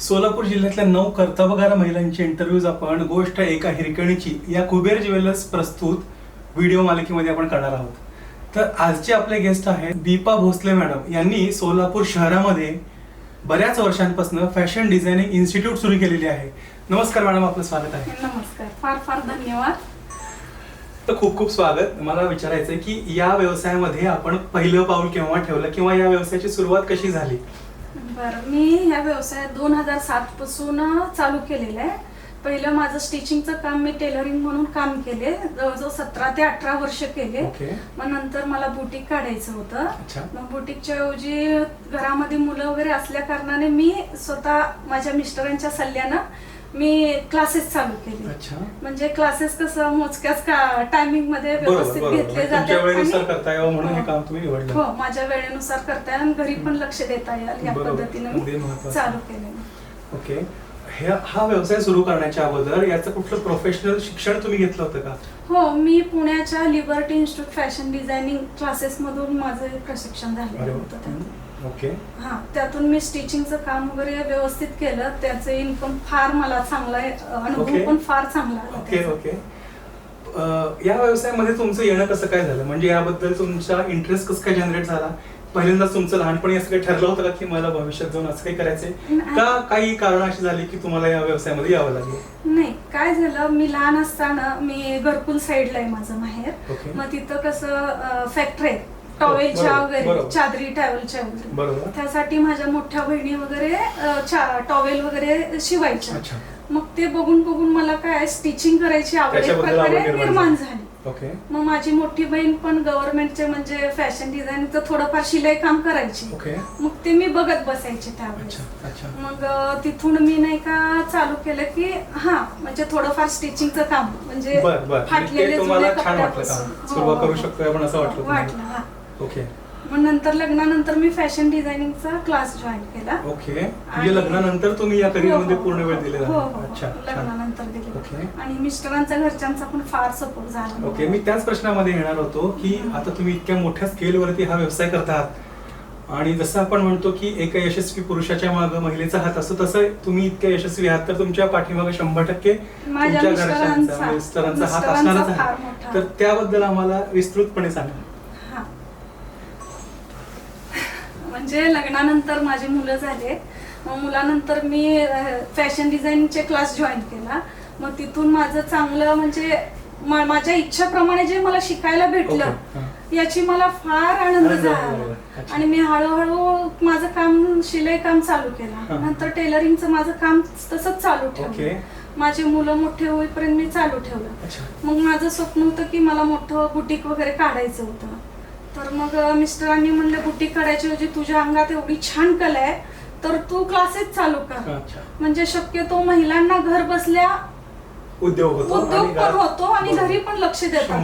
सोलापूर जिल्ह्यातल्या नऊ कर्तबगार महिलांची इंटरव्ह्यूज आपण गोष्ट एका हिरकणीची. या कुबेर ज्वेलर्स प्रस्तुत व्हिडिओ मालिकेमध्ये आपण करणार आहोत. तर आजचे आपले गेस्ट आहेत दीपा भोसले मॅडम. यांनी सोलापूर शहरामध्ये बऱ्याच वर्षांपासून फॅशन डिझायनिंग इन्स्टिट्यूट सुरू केलेली आहे. नमस्कार मॅडम आपलं स्वागत आहे. नमस्कार. फार फार धन्यवाद. तर खूप खूप स्वागत. मला विचारायचं आहे की या व्यवसायामध्ये आपण पहिलं पाऊल केव्हा ठेवलं किंवा या व्यवसायाची सुरुवात कशी झाली? बरं मी ह्या व्यवसायात दोन हजार सात पासून चालू केलेलं आहे. पहिलं माझं स्टिचिंगचं काम मी टेलरिंग म्हणून काम केले. जवळजवळ सतरा ते अठरा वर्ष केले. ओके. मग नंतर मला बुटीक काढायचं होतं. मग बुटीकच्या ऐवजी घरामध्ये मुलं वगैरे असल्या कारणाने मी स्वतः माझ्या मिस्टरांच्या सल्ल्यानं मी क्लासेस चालू केले. अच्छा. म्हणजे क्लासेस कसं मोजक्याच का टायमिंगमध्ये व्यवस्थित बरोबर. घेतले तुमच्या जातात वेळेनुसार करता यावं म्हणून हे हो. काम तुम्ही निवडलं. हो माझ्या वेळेनुसार करता येईल आणि घरी पण लक्ष देता येईल या बरोबर. पद्धतीने अगदी मी महत्त्वाचं. चालू केलेलं ओके. हे हा व्यवसाय सुरू करण्याच्या अगोदर याचं कुठलं प्रोफेशनल शिक्षण तुम्ही घेतलं होतं का? हो मी पुण्याच्या Liberty institute fashion designing classes मधून माझं प्रशिक्षण झालेलं अरे होतं त्यात. ओके. हा त्यातून मी स्टिचिंगचं काम वगैरे व्यवस्थित केलं. त्याचं इन्कम फार मला चांगला आहे. अनुभव ओके. पण फार चांगला आला ओके त्याचा. ओके. अं, या व्यवसायामध्ये तुमचं येणं कसं काय झालं? म्हणजे याबद्दल तुमचा इंटरेस्ट कसं काय जनरेट झाला? पहिल्यांदाच तुमचं लहानपणी असं काही ठरलं होतं का की मला भविष्यात जाऊन असं काही करायचंय? नाही. का काही कारण अशी झाली की तुम्हाला या व्यवसायामध्ये यावं लागलं? नाही काय झालं? मी लहान असताना मी घरकुल साईडला आहे माझं माहेर. ओके. मग तिथं कसं फॅक्टरी आहे. टॉवेलच्या वगैरे बरोबर. चादरी टॉवेलच्या वगैरे. बरोबर. त्यासाठी माझ्या मोठ्या बहिणी वगैरे टॉवेल वगैरे शिवायच्या. अच्छा. मग ते बघून बघून मला काय स्टिचिंग करायची आवड एक त्याच्याबद्दल आवड प्रकारे निर्माण निर्माण झाली. झाली. ओके. मग माझी मोठी बहीण पण गव्हर्नमेंटचे म्हणजे फॅशन डिझाईनचं थोडंफार शिलाई काम करायची. ओके. मग ते मी बघत बसायचे त्यावेळेस. अच्छा अच्छा. मग अ, तिथून मी नाही का चालू केलं की हा म्हणजे थोडंफार स्टिचिंगचं काम म्हणजे बर बर. फाटलेले ते तुम्हाला जुने छान वाटलं कपड्यापासून. हो, सुरुवात हो, करू हो. शकतोय आपण असं वाटलं तुम्हाला? वाटलं हा. ओके मग नंतर लग्नानंतर मी फॅशन डिझायनिंगचा क्लास जॉईन केला. ओके म्हणजे आणि- लग्नानंतर तुम्ही या करिअरमध्ये हो, हो, पूर्ण वेळ दिलेला. हो. हो अच्छा छान. लग्नानंतर दिले ओके आणि मिस्टरांचा घरच्यांचा पण फार सपोर्ट झाला ओके मी त्याच प्रश्नामध्ये येणार होतो की आता तुम्ही इतक्या मोठ्या स्केलवरती हा व्यवसाय करतात. आणि जसं आपण म्हणतो की एका यशस्वी पुरुषाच्या मागे महिलेचा हात असतो तसं तुम्ही इतक्या यशस्वी आहात तर तुमच्या पाठीमागे शंभर टक्के माझ्या तुमच्या मिस्टरांचा घरच्यांचा मिस्टरांचा हात मिस्टरांचा असणारच फार आहे मोठा. तर त्याबद्दल आम्हाला विस्तृतपणे सांगा हा. म्हणजे लग्नानंतर माझी मुलं झाले मग मुलानंतर मी फॅशन डिझाईनचे क्लास जॉईन केला. मग तिथून माझं चांगलं म्हणजे माझ्या इच्छाप्रमाणे जे मला शिकायला भेटलं. याची मला फार आनंद झाला. आणि मी हळूहळू माझं काम शिलाई काम चालू. केलं. नंतर टेलरिंगचं माझं काम तसंच चालू ठेवलं. माझे मुलं मोठे होईपर्यंत मी चालू ठेवलं. मग माझं स्वप्न होतं की मला मोठं बुटीक वगैरे काढायचं होतं. तर मग मिस्टरांनी म्हणलं बुटीक काढायची ऐवजी तुझ्या अंगात एवढी छान कला आहे तर तू क्लासेस चालू कर. म्हणजे शक्यतो महिलांना घर बसल्या उद्योग होतो उद्योग आणि पण होतो आणि. घरी पण लक्ष देतात.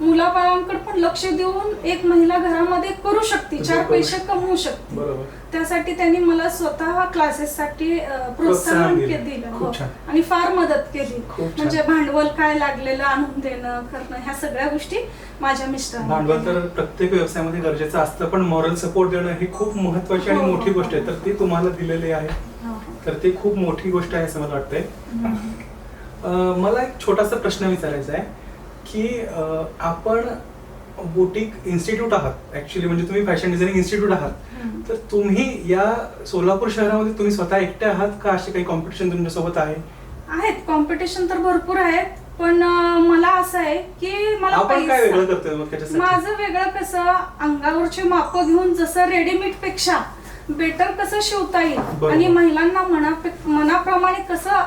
मुलाबाळांकडे पण लक्ष देऊन एक महिला घरामध्ये करू शकते चार पैसे. कमवू शकते त्यासाठी त्यांनी मला स्वतः क्लासेससाठी अं, प्रोत्साहन दिलं. हो. आणि फार मदत केली. म्हणजे भांडवल काय लागलेलं आणून देणं करणं ह्या सगळ्या गोष्टी माझ्या मिस्टरांनी भांडवल तर. प्रत्येक व्यवसायामध्ये गरजेचं असतं पण मॉरल सपोर्ट देणं ही खूप महत्वाची आणि हो, मोठी हो, गोष्ट आहे. तर ती तुम्हाला दिलेली आहे. तर ती खूप मोठी गोष्ट आहे असं मला वाटतंय मला एक छोटासा प्रश्न विचारायचा आहे की आपण बुटीक इन्स्टिट्यूट आहात ऍक्च्युली म्हणजे तुम्ही फॅशन डिझायनिंग इन्स्टिट्यूट आहात. तर तुम्ही या सोलापूर शहरामध्ये तुम्ही स्वतः एकटे आहात का असे काही कॉम्पिटिशन तुमच्यासोबत आहे आहेत कॉम्पिटिशन तर भरपूर आहेत पण मला असं आहे की मला आपण काय वेगळं करतोय माझं वेगळं कसं अंगावरची माप घेऊन जसं रेडीमेडपेक्षा बेटर कसं शिवता येईल. आणि महिलांना मना मनाप्रमाणे कसं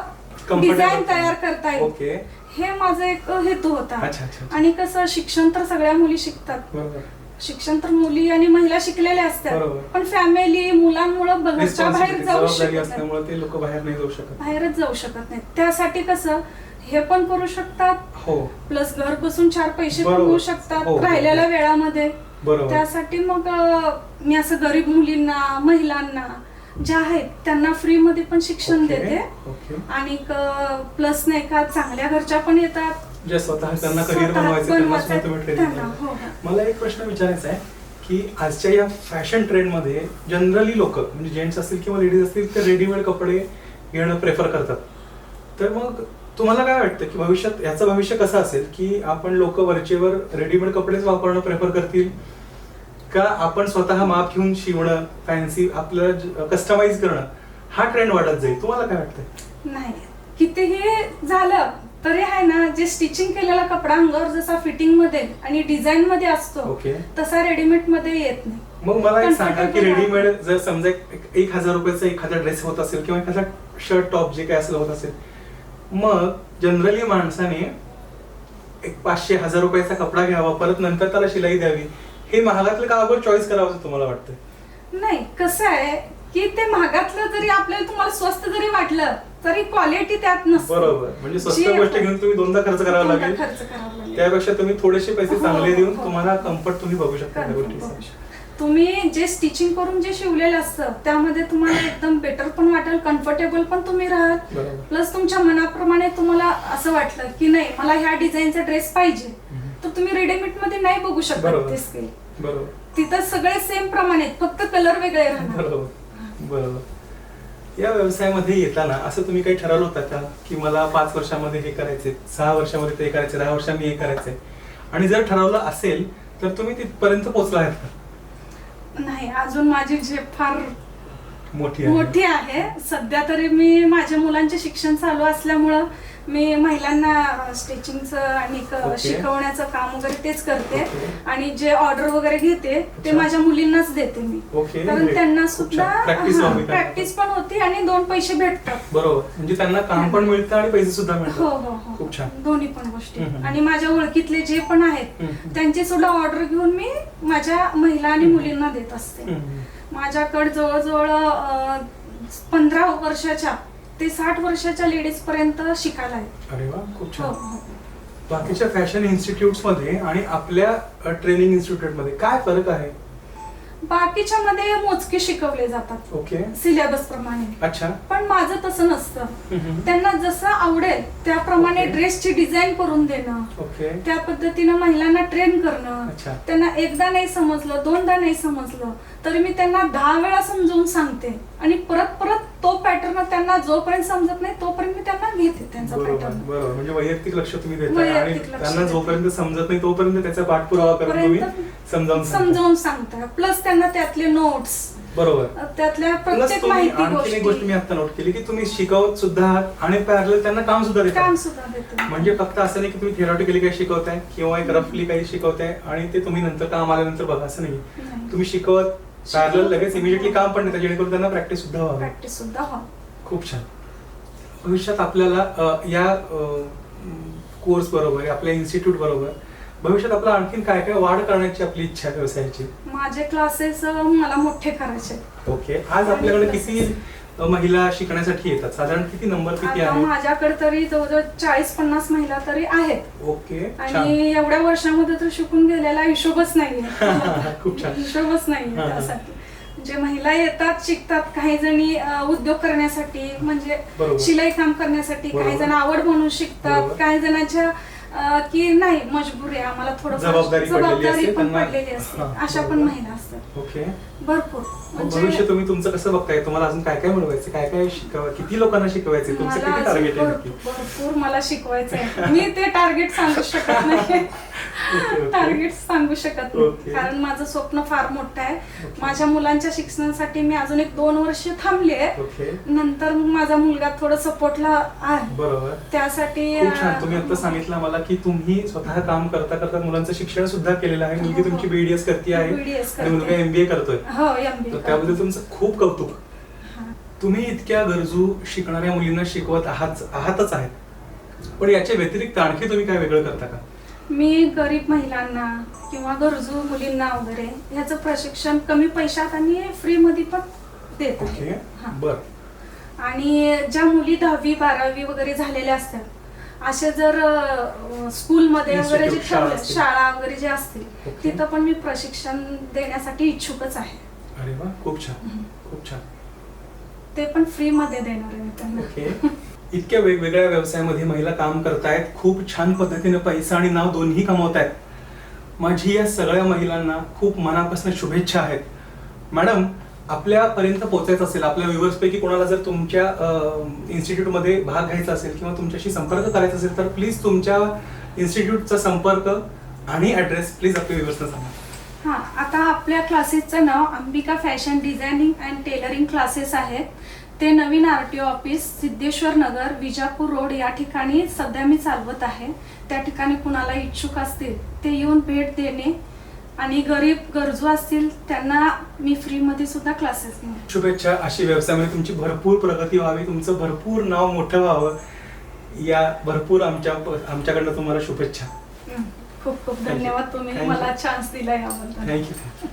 डिझाईन तयार करता येईल ओके. हे माझं एक हेतू होता. अच्छा अच्छा अच्छा. आणि कसं शिक्षण तर सगळ्या मुली शिकतात. बरोबर. शिक्षण तर मुली आणि महिला शिकलेल्या असतात. बरोबर. पण फॅमिली मुलांमुळे घरच्या बाहेर Responsibility, जाऊ जबाबदारी शकत नाही. असल्यामुळे ते लोक बाहेर नाही जाऊ शकत. बाहेरच जाऊ शकत नाही त्यासाठी कसं हे पण करू शकतात. हो. प्लस घर बसून चार पैसे बरोबर. कमवू शकतात. हो, हो, राहिलेल्या हो. वेळामध्ये. बरोबर. त्यासाठी मग अं, मी असं गरीब मुलींना महिलांना ज्या आहेत त्यांना फ्री मध्ये पण शिक्षण ओके, देते. ओके आणि प्लस नाही का चांगल्या घरच्या पण येतात. जे स्वतः त्यांना करिअर स्वतः बनवायचं त्यांना बनवायचं सुद्धा तुम्ही ट्रेनिंग त्यांना, हो, हो. मला एक प्रश्न विचारायचा आहे की की आजच्या या फॅशन ट्रेंडमध्ये जनरली लोक म्हणजे जेंट्स असतील किंवा लेडीज असतील ते रेडीमेड कपडे घेणं प्रेफर करतात. तर मग तुम्हाला काय वाटतं की भविष्यात याचं भविष्य कसं असेल की आपण लोक वरचेवर रेडीमेड कपडेच वापरणं प्रेफर करतील? का आपण स्वतः माप घेऊन शिवणं फॅन्सी आपलं कस्टमाइज करणं हा ट्रेंड वाढत जाईल. तुम्हाला काय वाटतं नाही. कितीही झालं तरी आहे ना जे स्टिचिंग केलेला कपडा अंगावर जसा फिटिंगमध्ये आणि डिझाईन मध्ये असतो तसा रेडीमेडमध्ये येत नाही. मग मला एक सांगा की रेडीमेड जर समजा एक- हजार रुपयाचा एखादा ड्रेस होत असेल किंवा एखादा शर्ट टॉप जे काय असं होत असेल मग जनरली माणसाने एक पाचशे हजार रुपयाचा कपडा घ्यावा परत नंतर त्याला शिलाई द्यावी. हे महागातलं का अगोदर चॉईस करावं असं तुम्हाला वाटतं नाही कसं आहे की ते महागातलं जरी आपल्याला तुम्हाला स्वस्त जरी वाटलं तरी क्वालिटी त्यात नसते. बरोबर. म्हणजे स्वस्त जी गोष्ट आपण- घेऊन तुम्ही दोनदा खर्च करावा दोनदा लागेल. खर्च करावा लागेल. त्यापेक्षा तुम्ही थोडेसे पैसे हो, चांगले देऊन हो. तुम्हाला कम्फर्ट तुम्ही बघू शकता त्या बघू. तुम्ही जे स्टिचिंग करून जे शिवलेलं असतं त्यामध्ये तुम्हाला एकदम बेटर पण वाटेल कम्फर्टेबल पण तुम्ही राहाल. बरोबर. प्लस तुमच्या मनाप्रमाणे तुम्हाला असं वाटलं की नाही मला ह्या डिझाईनचा ड्रेस पाहिजे. तुम्ही रेडीमेडमध्ये नाही बघू शकत बरोबर. ते स्केल बरोबर. तिथं सगळे सेम प्रमाणे आहेत, फक्त कलर वेगळे राहणार. बरोबर. बरोबर. या व्यवसायामध्ये येताना असं तुम्ही काही ठरवलं होतं का? की मला पाच वर्षामध्ये हे करायचे सहा वर्षामध्ये ते करायचे दहा वर्षांनी हे करायचंय आणि जर ठरवलं असेल तर तुम्ही तिथपर्यंत पोहोचला आहेत का? नाही अजून माझी जे फार मोठी आहे. मोठी आहे सध्या तरी मी माझ्या मुलांचे शिक्षण चालू असल्यामुळं मी महिलांना स्टिचिंगचं आणि क- Okay. शिकवण्याचं काम वगैरे तेच करते Okay. आणि जे ऑर्डर वगैरे घेते ते अच्छा. माझ्या मुलींनाच देते मी कारण great. त्यांना सुद्धा. प्रॅक्टिस पण होती आणि दोन पैसे भेटतात बरोबर म्हणजे त्यांना काम पण मिळतं आणि पैसे सुद्धा हो मिळतात हो हो खूप छान दोन्ही पण गोष्टी हम्म. आणि माझ्या ओळखीतले जे पण आहेत हम्म. त्यांची सुद्धा ऑर्डर घेऊन मी माझ्या महिला आणि. मुलींना देत असते हम्म. माझ्याकडे जवळजवळ पंधरा वर्षाच्या ते साठ वर्षाच्या लेडीज पर्यंत शिकायला आहेत. अरे वा खूप हो, छान. हो. बाकीच्या फॅशन इन्स्टिट्यूट्समध्ये आणि आपल्या ट्रेनिंग इन्स्टिट्यूटमध्ये काय फरक आहे? बाकीच्या मध्ये मोजके शिकवले जातात. ओके. सिलेबस प्रमाणे. अच्छा. पण माझं तसं नसतं. त्यांना जसं आवडेल त्याप्रमाणे. ड्रेसची डिझाईन करून देणं. ओके. त्या पद्धतीनं महिलांना ट्रेन करणं. त्यांना एकदा नाही समजलं दोनदा नाही समजलं तरी मी त्यांना दहा वेळा समजावून सांगते. आणि परत परत तो पॅटर्न त्यांना जोपर्यंत समजत नाही तोपर्यंत मी त्यांना घेते त्यांचा पॅटर्न बरोबर. म्हणजे वैयक्तिक लक्ष तुम्ही देताय. आणि त्यांना देते. जोपर्यंत समजत नाही तोपर्यंत त्याचा पाठपुरावा करून तुम्ही समजावून सांगता. समजावून सांगता. प्लस त्यांना त्यातले नोट्स बरोबर. त्यातल्या प्लस प्रत्येक तुम्ही माहिती एक गोष्ट. मी गोष्टी आता नोट केली की तुम्ही शिकवत सुद्धा आहात आणि पॅरल त्यांना काम सुद्धा देता. काम सुद्धा देते. म्हणजे फक्त असं नाही की तुम्ही थिअरॉटिकली काही शिकवताय किंवा एक रफली काही शिकवताय आणि ते तुम्ही नंतर काम आल्यानंतर बघा असं नाही. नाही. तुम्ही शिकवत पॅरल लगेच इमिजिएटली काम पण देता जेणेकरून त्यांना प्रॅक्टिस सुद्धा व्हावी. प्रॅक्टिस सुद्धा व्हा खूप छान. भविष्यात आपल्याला अ, या कोर्स बरोबर आपल्या इन्स्टिट्यूट बरोबर भविष्यात आपल्याला आणखीन काय काय वाढ करण्याची आपली इच्छा आहे व्यवसायाची? माझे क्लासेस मला मोठे करायचे ओके. आज आपल्याकडे किती महिला शिकण्यासाठी येतात? साधारण किती नंबर किती आता आहे माझ्याकडे तरी जवळजवळ चाळीस पन्नास महिला तरी आहेत. ओके. छान. आणि एवढ्या वर्षामध्ये तर शिकून गेलेला हिशोबच नाहीये. खूप छान. हिशोबच नाहीये हा, हा. त्यासाठी. म्हणजे महिला येतात शिकतात काही जणी अं, उद्योग करण्यासाठी म्हणजे बरोबर. शिलाई काम करण्यासाठी काही बरोबर. जण आवड म्हणून शिकतात बरोबर. काही जणांच्या अं, की नाही मजबुरी आहे आम्हाला थोडं जबाबदारी पडलेली जबाबदारी असते, पण त्यांना- पडलेली असते. हा, अशा पण. महिला असतात. ओके भरपूर. मग भविष्य म्हणजे तुम्ही तुमचं कसं बघताय? तुम्हाला अजून काय काय मिळवायचं काय काय शिकवा? किती लोकांना शिकवायचे तुमचं मला किती अजून टार्गेट आहे भरपूर नक्की? भरपूर मला शिकवायचं आहे मी ते टार्गेट सांगू शकत नाही. Okay, okay. टार्गेट सांगू शकत ओके. नाही कारण माझं स्वप्न फार मोठं आहे. ओके. माझ्या मुलांच्या शिक्षणासाठी मी अजून एक दोन वर्ष थांबले ओके नंतर मग माझा मुलगा थोडं सपोर्टला आहे. बरोबर. त्यासाठी खूप छान. तुम्ही आता सांगितलं मला की तुम्ही स्वतः काम करता करता मुलांचं शिक्षण सुद्धा केलेलं आहे. मुलगी तुमची बीडीएस करते आहे. BDS आणि मुलगा करते. एमबीए करतोय. हो तर त्याबद्दल तुमचं खूप कौतुक. तुम्ही इतक्या गरजू शिकणाऱ्या मुलींना शिकवत आहात आहातच आहेत. पण याच्या व्यतिरिक्त आणखी तुम्ही काय वेगळं करता का? मी गरीब महिलांना किंवा गरजू मुलींना वगैरे ह्याचं प्रशिक्षण कमी पैशात आणि फ्री मध्ये पण देत. ओके. आहे हा. बर. आणि ज्या मुली दहावी बारावी वगैरे झालेल्या असतात असे जर स्कूलमध्ये वगैरे जे ठेवले. शाळा वगैरे जे असतील. तिथं पण मी प्रशिक्षण देण्यासाठी इच्छुकच आहे. अरे वा खूप छान. खूप छान. ते पण फ्री मध्ये देणार आहे त्यांना. इतक्या वेगवेगळ्या व्यवसायामध्ये महिला काम करतायत खूप छान पद्धतीने पैसा आणि नाव दोन्ही कमवतायत. माझी या सगळ्या महिलांना खूप मनापासून शुभेच्छा आहेत. मॅडम आपल्यापर्यंत पोहोचायचं असेल आपल्या viewers पैकी कोणाला जर तुमच्या इन्स्टिट्यूटमध्ये भाग घ्यायचा असेल किंवा तुमच्याशी संपर्क करायचा असेल तर प्लीज तुमच्या इन्स्टिट्यूटचा संपर्क आणि ॲड्रेस प्लीज आपल्या व्ह्युअर्सना सांगा. हा आता आपल्या क्लासेसचं नाव Ambika fashion designing and tailoring classes आहेत. ते नवीन R T O office Siddheshwar Nagar Vijapur road या ठिकाणी सध्या मी चालवत आहे. त्या ठिकाणी कुणाला इच्छुक असतील ते येऊन भेट देणे आणि गरीब गरजू असतील त्यांना मी फ्रीमध्ये सुद्धा क्लासेस घेईन शुभेच्छा अशी व्यवसायामध्ये तुमची भरपूर प्रगती व्हावी तुमचं भरपूर नाव मोठं व्हावं या भरपूर आमच्या आमच्याकडनं तुम्हाला शुभेच्छा. खूप खूप. धन्यवाद तुम्ही. मला चान्स दिला याबद्दल थँक्यू